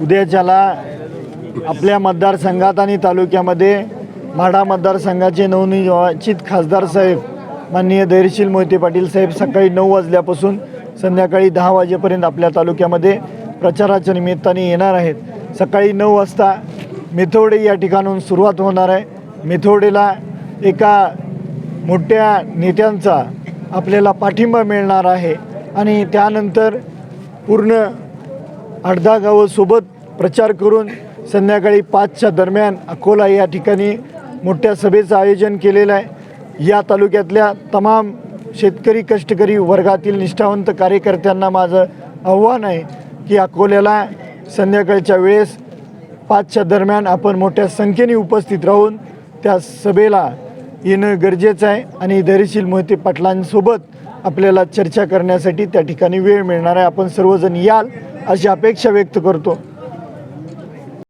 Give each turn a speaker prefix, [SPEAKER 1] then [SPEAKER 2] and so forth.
[SPEAKER 1] उद्याच्याला आपल्या मतदारसंघात आणि तालुक्यामध्ये म्हाडा मतदारसंघाचे नवनिर्वाचित खासदार साहेब माननीय धैर्यशील मोहिते पाटील साहेब सकाळी नऊ वाजल्यापासून संध्याकाळी दहा वाजेपर्यंत आपल्या तालुक्यामध्ये प्रचाराच्या निमित्ताने येणार आहेत. सकाळी नऊ वाजता मिथवडे या ठिकाणून सुरुवात होणार आहे. मिथवडेला एका मोठ्या नेत्यांचा आपल्याला पाठिंबा मिळणार आहे आणि त्यानंतर पूर्ण अर्धा गावं सोबत प्रचार करून संध्याकाळी पाचच्या दरम्यान अकोला या ठिकाणी मोठ्या सभेचं आयोजन केलेलं आहे. या तालुक्यातल्या तमाम शेतकरी कष्टकरी वर्गातील निष्ठावंत कार्यकर्त्यांना माझं आव्हान आहे की अकोल्याला संध्याकाळच्या वेळेस पाचच्या दरम्यान आपण मोठ्या संख्येने उपस्थित राहून त्या सभेला येणं गरजेचं आहे. आणि धैर्यशील मोहिते पाटलांसोबत आपल्याला चर्चा करण्यासाठी त्या ठिकाणी वेळ मिळणार आहे. आपण सर्वजण याल अशी अपेक्षा व्यक्त करतो.